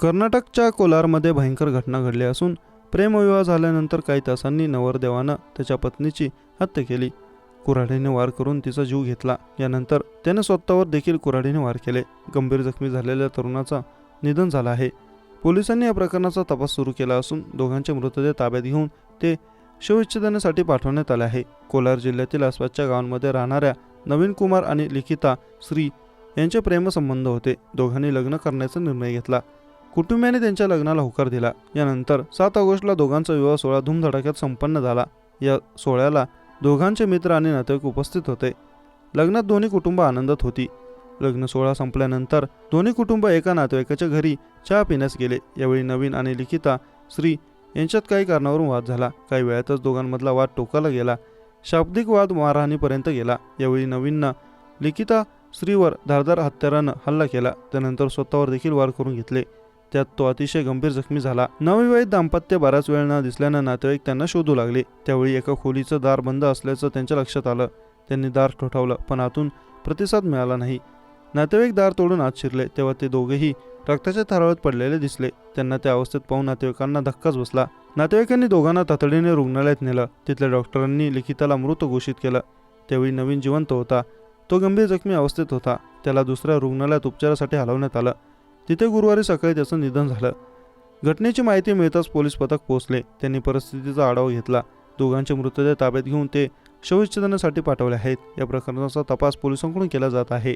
कर्नाटकच्या कोलारमध्ये भयंकर घटना घडली असून प्रेमविवाह झाल्यानंतर काही तासांनी नवरदेवानं त्याच्या पत्नीची हत्या केली. कुऱ्हाडीने वार करून तिचा जीव घेतला. यानंतर त्याने स्वतःवर देखील कुऱ्हाडीने वार केले. गंभीर जखमी झालेल्या तरुणाचा निधन झालं आहे. पोलिसांनी या प्रकरणाचा तपास सुरू केला असून दोघांचे मृतदेह ताब्यात घेऊन ते शवविच्छेदनासाठी पाठवण्यात आले आहे. कोलार जिल्ह्यातील आसपासच्या गावांमध्ये राहणाऱ्या नवीन कुमार आणि लिखिता श्री यांचे प्रेमसंबंध होते. दोघांनी लग्न करण्याचा निर्णय घेतला. कुटुंबियाने त्यांच्या लग्नाला होकार दिला. यानंतर सात ऑगस्टला दोघांचा विवाह सोहळा धूमधडाक्यात संपन्न झाला. या सोहळ्याला दोघांचे मित्र आणि नातेवाईक उपस्थित होते. लग्नात दोन्ही कुटुंब आनंदात होती. लग्न सोहळा संपल्यानंतर दोन्ही कुटुंब एका नातेवाईकाच्या घरी चहा पिण्यास गेले. यावेळी नवीन आणि लिखिता श्री यांच्यात काही कारणावरून वाद झाला. काही वेळातच दोघांमधला वाद टोकाला गेला. शाब्दिक वाद मारहाणीपर्यंत गेला. यावेळी नवीननं लिखिता श्रीवर धारदार हत्यारानं हल्ला केला. त्यानंतर स्वतःवर देखील वार करून घेतले. त्यात तो अतिशय गंभीर जखमी झाला. नवविवाहित दाम्पत्य बराच वेळ न दिसल्यानं नातेवाईक त्यांना शोधू लागले. त्यावेळी एका खोलीचं दार बंद असल्याचं त्यांच्या लक्षात आलं. त्यांनी दार ठोठावलं पण आतून प्रतिसाद मिळाला नाही. नातेवाईक दार तोडून आत शिरले. तेव्हा ते दोघेही रक्ताच्या थरावत पडलेले दिसले. त्यांना त्या अवस्थेत पाहून नातेवाईकांना धक्काच बसला. नातेवाईकांनी दोघांना तातडीने रुग्णालयात नेलं. तिथल्या डॉक्टरांनी लिखिताला मृत घोषित केलं. त्यावेळी नवीन जिवंत होता. तो गंभीर जखमी अवस्थेत होता. त्याला दुसऱ्या रुग्णालयात उपचारासाठी हलवण्यात आलं. तिथे गुरुवारी सकाळी त्याचं निधन झालं. घटनेची माहिती मिळताच पोलीस पथक पोहोचले. त्यांनी परिस्थितीचा आढावा घेतला. दोघांचे मृतदेह ताब्यात घेऊन ते शवविच्छेदनासाठी पाठवले आहेत. या प्रकरणाचा तपास पोलिसांकडून केला जात आहे.